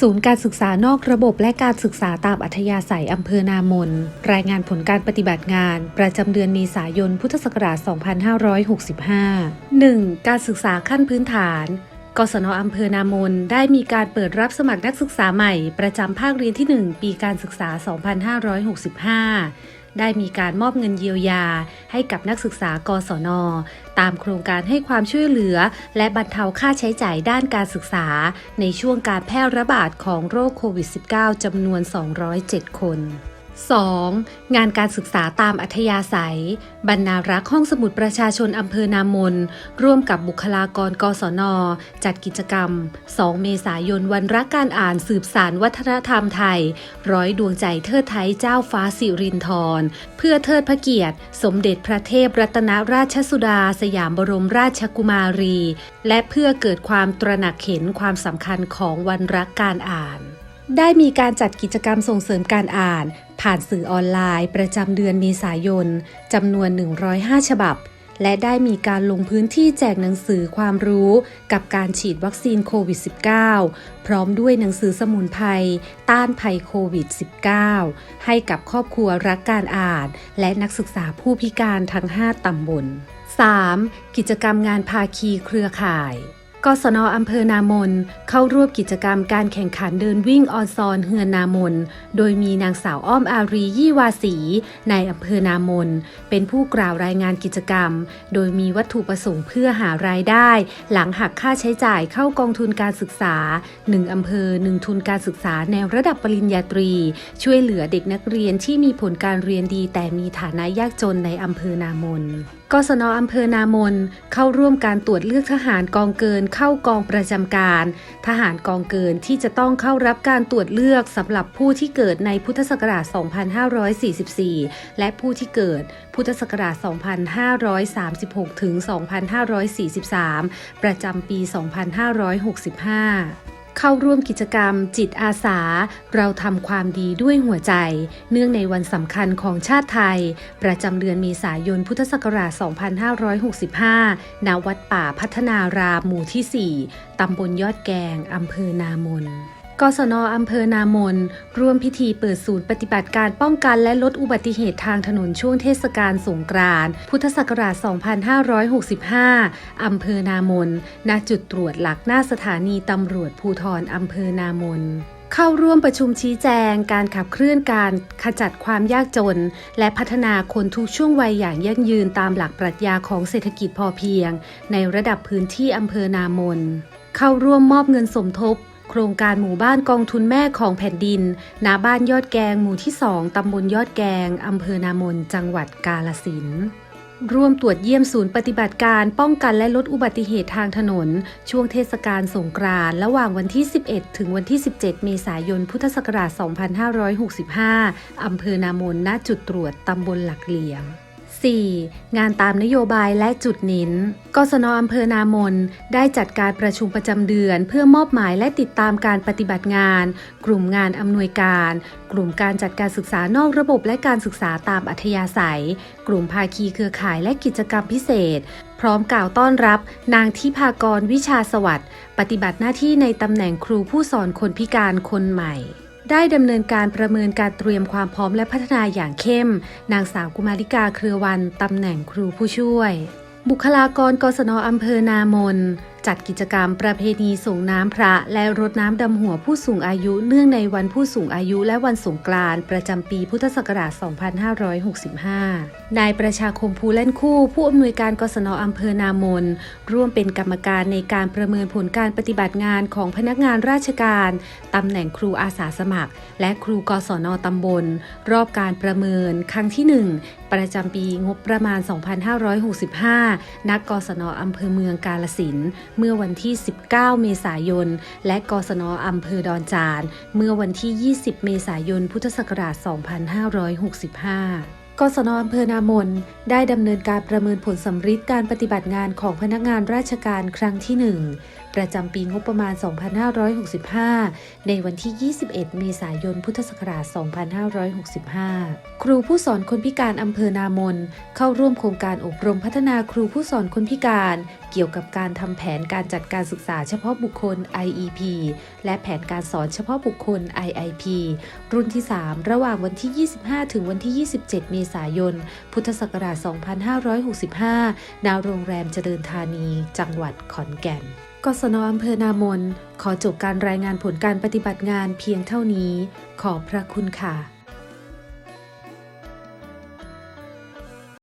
ศูนย์การศึกษานอกระบบและการศึกษาตามอัธยาศัยอำเภอนามน รายงานผลการปฏิบัติงาน ประจำเดือนเมษายนพุทธศักราช 2565 1. การศึกษาขั้นพื้นฐานกศนอำเภอนามนได้มีการเปิดรับสมัครนักศึกษาใหม่ ประจำภาคเรียนที่ 1 ปีการศึกษา 2565 ได้มีการมอบเงินเยียวยา ให้กับนักศึกษากศน ตามโครงการให้ความช่วยเหลือ และบรรเทาค่าใช้จ่ายด้านการศึกษา ในช่วงการแพร่ระบาดของโรคโควิด -19 จำนวน 207 คน 2. งานการศึกษาตามอัธยาศัย บรรณารักษ์ห้องสมุดประชาชนอำเภอนามน ร่วมกับบุคลากรกศน จัดกิจกรรม 2 เมษายนวันรักการอ่านสืบสารวัฒนธรรมไทย ร้อยดวงใจเทิดไทยเจ้าฟ้าสิรินธร เพื่อเทิดพระเกียรติ สมเด็จพระเทพรัตนราชสุดา สยามบรมราชกุมารี และเพื่อเกิดความตระหนักเห็นความสำคัญของวันรักการอ่าน ได้มีการจัดกิจกรรมส่งเสริมการอ่าน ผ่านสื่อออนไลน์ ประจำเดือนเมษายนจำนวน 105 ฉบับ และได้มีการลงพื้นที่แจกหนังสือความรู้กับการฉีดวัคซีนโควิด -19 พร้อมด้วยหนังสือสมุนไพรต้านภัยโควิด -19 ให้กับครอบครัวรักการอ่าน และนักศึกษาผู้พิการทั้ง 5 ตำบล 3. กิจกรรมงานภาคีเครือข่าย กศนอำเภอนามน เข้าร่วมกิจกรรมการแข่งขันเดินวิ่งออนซอนเฮือนนามน โดยมีนางสาวอ้อมอารียี่วาสีในอำเภอนามน เป็นผู้กล่าวรายงานกิจกรรม โดยมีวัตถุประสงค์เพื่อหารายได้ หลังหักค่าใช้จ่ายเข้ากองทุนการศึกษา 1 อำเภอ 1 ทุนการศึกษาแนวระดับปริญญาตรี ช่วยเหลือเด็กนักเรียนที่มีผลการเรียนดี แต่มีฐานะยากจนในอำเภอนามน กศนอำเภอนามน เข้าร่วมการตรวจเลือกทหารกองเกินเข้ากองประจำการ ทหารกองเกินที่จะต้องเข้ารับการตรวจเลือกสำหรับผู้ที่เกิดในพุทธศักราช 2544 และผู้ที่เกิดพุทธศักราช 2536 ถึง 2543 ประจำปี 2565 เข้าร่วมกิจกรรม จิตอาสา เราทำความดีด้วยหัวใจ เนื่องในวันสำคัญของชาติไทย ประจำเดือนเมษายนพุทธศักราช 2565 ณ วัดป่าพัฒนารามหมู่ที่ 4 ตำบลยอดแกง อำเภอนามน กศนอำเภอนามน ร่วมพิธีเปิดศูนย์ปฏิบัติการป้องกันและลดอุบัติเหตุทางถนนช่วงเทศกาลสงกรานต์พุทธศักราช 2565 อำเภอนามน ณ จุดตรวจหลักหน้าสถานีตำรวจภูธรอำเภอนามนเข้าร่วมประชุมชี้แจงการขับเคลื่อนการขจัดความยากจน และพัฒนาคนทุกช่วงวัยอย่างยั่งยืนตามหลักปรัชญาของเศรษฐกิจพอเพียง ในระดับพื้นที่อำเภอนามน เข้าร่วมมอบเงินสมทบ โครงการหมู่บ้านกองทุนแม่ของแผ่นดินณบ้านยอดแกงหมู่ที่2ตำบลยอดแกงอำเภอนามน จังหวัดกาลสินร่วมตรวจเยี่ยมศูนย์ปฏิบัติการป้องกันและลดอุบัติเหตุทางถนน ช่วงเทศกาลสงกรานต์ระหว่างวันที่ 11 ถึงวันที่ 17 เมษายน พุทธศักราช 2565 อำเภอนามนณจุดตรวจตำบลหลักเหลี่ยม 4. งานตามนโยบายและจุดเน้น กศนอำเภอนามน ได้จัดการประชุมประจำเดือน เพื่อมอบหมายและติดตามการปฏิบัติงาน กลุ่มงานอำนวยการ กลุ่มการจัดการศึกษานอกระบบและการศึกษาตามอัธยาศัย กลุ่มภาคีเครือข่ายและกิจกรรมพิเศษ พร้อมกล่าวต้อนรับ นางทิพากรวิชาสวัสดิ์ ปฏิบัติหน้าที่ในตำแหน่งครูผู้สอนคนพิการคนใหม่ ได้ดำเนินการประเมินการเตรียมความพร้อมและพัฒนาอย่างเข้ม นางสาวกุมาริกาเครือวันตำแหน่งครูผู้ช่วย บุคลากรกศนอำเภอนามน จัดกิจกรรมประเพณีส่งน้ำพระ และรดน้ำดำหัวผู้สูงอายุเนื่องในวันผู้สูงอายุและวันสงกรานต์ประจำปีพุทธศักราช 2565 นายประชาคมภูเล่นคู่ ผู้อำนวยการกศนอำเภอนามน ร่วมเป็นกรรมการในการประเมินผลการปฏิบัติงานของพนักงานราชการตำแหน่งครูอาสาสมัคร และครูกศนตำบล รอบการประเมิน ครั้งที่ 1 ประจำปีงบประมาณ 2565 นักกศนอำเภอเมืองกาลสินเมื่อวันที่ 19 เมษายน และกศนอำเภอดอนจาน เมื่อวันที่ 20 เมษายน พุทธศักราช 2565กศนอำเภอนามนได้ดำเนินการประเมินผลสำฤทธิ์การปฏิบัติงานของพนักงานราชการครั้งที่ 1 ประจำปีงบประมาณ 2565 ในวันที่ 21 เมษายน พุทธศักราช 2565 ครูผู้สอนคนพิการอำเภอนามน เข้าร่วมโครงการอบรมพัฒนาครูผู้สอนคนพิการ เกี่ยวกับการทำแผนการจัดการศึกษาเฉพาะบุคคล IEP และแผนการสอนเฉพาะบุคคล IIP รุ่นที่ 3 ระหว่างวันที่ 25 ถึงวันที่ 27 เมษายน พุทธศักราช 2565 ณ โรงแรมเจริญธานี จังหวัดขอนแก่น กศนอำเภอนามน ขอจบการรายงานผลการปฏิบัติงานเพียงเท่านี้ ขอบพระคุณค่ะ